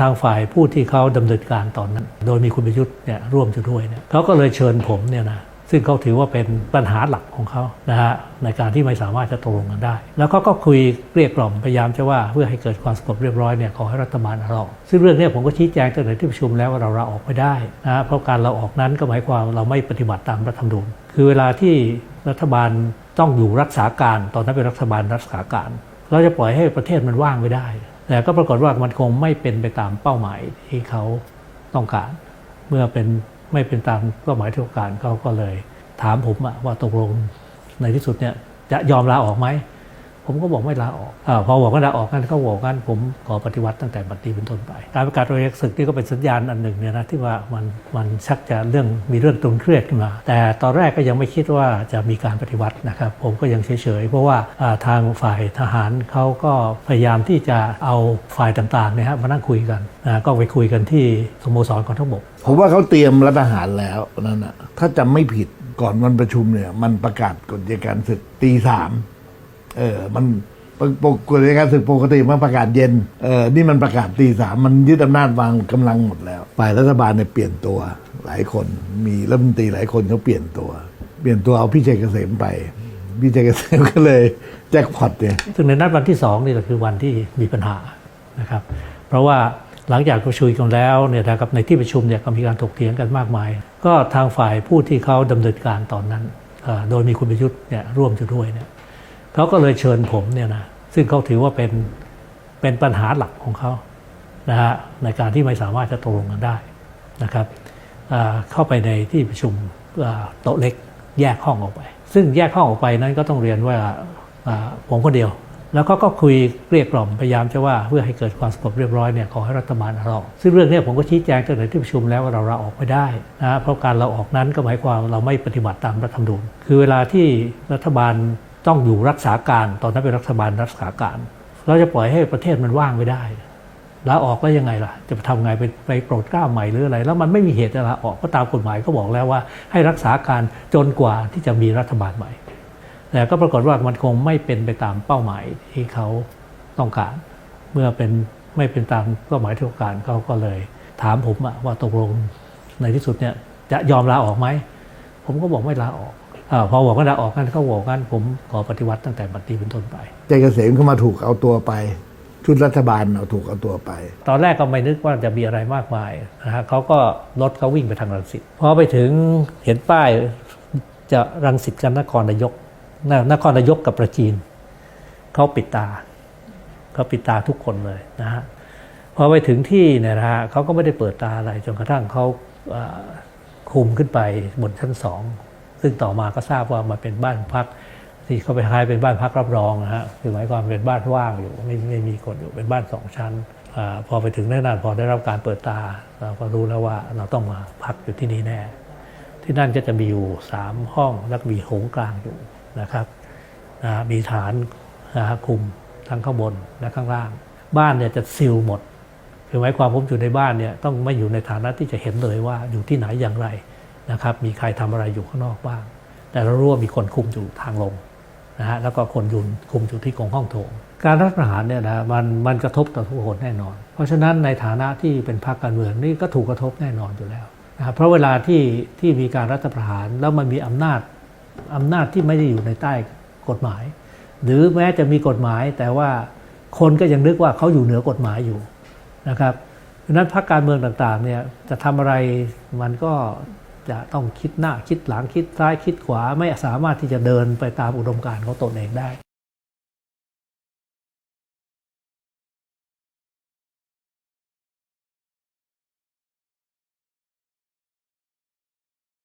ทางฝ่ายผู้ที่เขาดำเนินการตอนนั้น โดยมีคุณประยุทธ์เนี่ยร่วมอยู่ด้วยเนี่ยเขาก็เลยเชิญผมเนี่ยนะซึ่งเขาถือว่าเป็นปัญหาหลักของเขานะฮะในการที่ไม่สามารถจะตกลงกันได้ แล้วเขาก็คุยเกลี้ยกล่อมพยายามจะว่าเพื่อให้เกิดความสงบเรียบร้อยเนี่ยขอให้รัฐบาลเราออกซึ่งเรื่องนี้ผมก็ชี้แจงตั้งแต่ที่ประชุมแล้วว่าเราลาออกไม่ได้นะฮะเพราะการเราออกนั้นก็หมายความเราไม่ปฏิบัติตามรัฐธรรมนูญคือเวลาที่รัฐบาลต้องอยู่รักษาการ ตอนนั้นเป็นรัฐบาลรักษาการ เราจะปล่อยให้ประเทศมันว่างไม่ได้ แต่ก็ปรากฏว่ามันคงไม่เป็นไปตามเป้าหมายที่เขาต้องการ เมื่อเป็นไม่เป็นตามเป้าหมายที่ต้องการเขาก็เลยถามผมว่าตกลงในที่สุดเนี่ยจะยอมลาออกไหม ผมก็บอกไม่ลาออกอพอบอกว่าลาออกกันเขาบอกกันผมขอปฏิวัติตั้งแต่บัดนี้เป็นต้นไป การประกาศโดยศึกนี่ก็เป็นสัญญาณอันหนึ่งเนี่ยนะที่ว่ามันมันชักจะเรื่องมีเรื่องตึงเครียดขึ้นมา แต่ตอนแรกก็ยังไม่คิดว่าจะมีการปฏิวัตินะครับ ผมก็ยังเฉยๆ เพราะว่าทางฝ่ายทหารเขาก็พยายามที่จะเอาฝ่ายต่างๆเนี่ยฮะมานั่งคุยกันนะก็ไปคุยกันที่สโมสรกองทัพบกผมว่าเขาเตรียมรัฐทหารแล้วนั่นนะถ้าจำไม่ผิดก่อนวันประชุมเนี่ยมันประกาศกฎอัยการศึกตีสาม เออ มันปกกฎอัยการศึกปกติมันประกาศเย็น เออ นี่มันประกาศตีสามมันยึดอำนาจวางกำลังหมดแล้ว ฝ่ายรัฐบาลเนี่ยเปลี่ยนตัวหลายคน มีรัฐมนตรีหลายคนเขาเปลี่ยนตัว เปลี่ยนตัวเอาพี่ชัยเกษมไป พี่ชัยเกษมก็เลยแจ็คพอตเนี่ยซึ่งในนัดวันที่2นี่แหละคือวันที่มีปัญหานะครับ เพราะว่าหลังจากประชุมกันแล้วเนี่ยนะครับในที่ประชุมเนี่ยก็มีการถกเถียงกันมากมาย ก็ทางฝ่ายผู้ที่เขาดำเนินการตอนนั้น โดยมีคุณประยุทธ์เนี่ยร่วมอยู่ด้วยเนี่ย เขาก็เลยเชิญผมเนี่ยนะซึ่งเขาถือว่าเป็นเป็นปัญหาหลักของเขานะฮะในการที่ไม่สามารถจะตกลงกันได้นะครับเข้าไปในที่ประชุมโต๊ะเล็กแยกห้องออกไป ซึ่งแยกห้องออกไปนั้นก็ต้องเรียนว่าผมคนเดียว แล้วก็ก็คุยเกลี้ยกล่อมพยายามจะว่าเพื่อให้เกิดความสงบเรียบร้อยเนี่ยขอให้รัฐบาลเราออกซึ่งเรื่องนี้ผมก็ชี้แจงตั้งแต่ที่ประชุมแล้วว่าเราลาออกไม่ได้นะฮะเพราะการเราออกนั้นก็หมายความเราไม่ปฏิบัติตามรัฐธรรมนูญคือเวลาที่รัฐบาล ต้องอยู่รักษาการตอนนั้นเป็นรัฐบาลรักษาการ เราจะปล่อยให้ประเทศมันว่างไม่ได้ลาออกแล้วยังไงล่ะ จะไปทำไงไปไปโปรดกล้าใหม่หรืออะไร แล้วมันไม่มีเหตุจะลาออกก็ตามกฎหมายก็บอกแล้วว่า ให้รักษาการจนกว่าที่จะมีรัฐบาลใหม่ แต่ก็ปรากฏว่ามันคงไม่เป็นไปตามเป้าหมายที่เขาต้องการ เมื่อเป็นไม่เป็นตามเป้าหมายที่ต้องการเขาก็เลย ถามผมว่าตกลงในที่สุดเนี่ยจะยอมลาออกไหมผมก็บอกไม่ลาออก พอบอกว่าลาออกกันเขาบอกกันผมขอปฏิวัติตั้งแต่บัดนี้เป็นต้นไปชัยเกษมก็มาถูกเอาตัวไป ชุดรัฐบาลเอาถูกเอาตัวไป ตอนแรกก็ไม่นึกว่าจะมีอะไรมากมายนะฮะเขาก็รถเขาวิ่งไปทางรังสิตพอไปถึงเห็นป้ายจะรังสิตกันนครนายกนนครนายกกับประจีนเขาปิดตาเขาปิดตาทุกคนเลยนะฮะพอไปถึงที่เนี่ยนะฮะเขาก็ไม่ได้เปิดตาอะไรจนกระทั่งเขาเอ่อคุมขึ้นไปบนชั้นสอง ซึ่งต่อมาก็ทราบว่ามันเป็นบ้านพัก ที่เขาไปคล้ายเป็นบ้านพักรับรองนะฮะคือหมายความเป็นบ้านว่างอยู่ไม่ไม่มีคนอยู่เป็นบ้านสองชั้นอพอไปถึงแน่นอนพอได้รับการเปิดตาเราก็รู้แล้วว่าเราต้องมาพักอยู่ที่นี่แน่ ที่นั่นก็จะมีอยู่สามห้องแล้วก็มีโถงกลางอยู่นะครับมีฐานนะฮะคุมทั้งข้างบนและข้างล่าง บ้านเนี่ยจะซิลหมดคือหมายความผมอยู่ในบ้านเนี่ยต้องไม่อยู่ในฐานะที่จะเห็นเลยว่าอยู่ที่ไหนอย่างไร นะครับมีใครทำอะไรอยู่ข้างนอกบ้าง แต่เรารู้ว่ามีคนคุมอยู่ทางลงนะฮะแล้วก็คนยุนคุมอยู่ที่กองห้องโถง การรัฐประหารเนี่ยนะมันมันกระทบต่อทุกคนแน่นอน เพราะฉะนั้นในฐานะที่เป็นพรรคการเมืองนี่ก็ถูกกระทบแน่นอนอยู่แล้วนะเพราะเวลาที่ที่มีการรัฐประหารแล้วมันมีอำนาจอำนาจที่ไม่ได้อยู่ในใต้กฎหมาย หรือแม้จะมีกฎหมาย แต่ว่าคนก็ยังนึกว่าเขาอยู่เหนือกฎหมายอยู่นะครับเพราะฉะนั้นพรรคการเมืองต่างๆเนี่ยจะทำอะไรมันก็ จะต้องคิดหน้าคิดหลังคิดซ้ายคิดขวาไม่สามารถที่จะเดินไปตามอุดมการณ์ของตนเองได้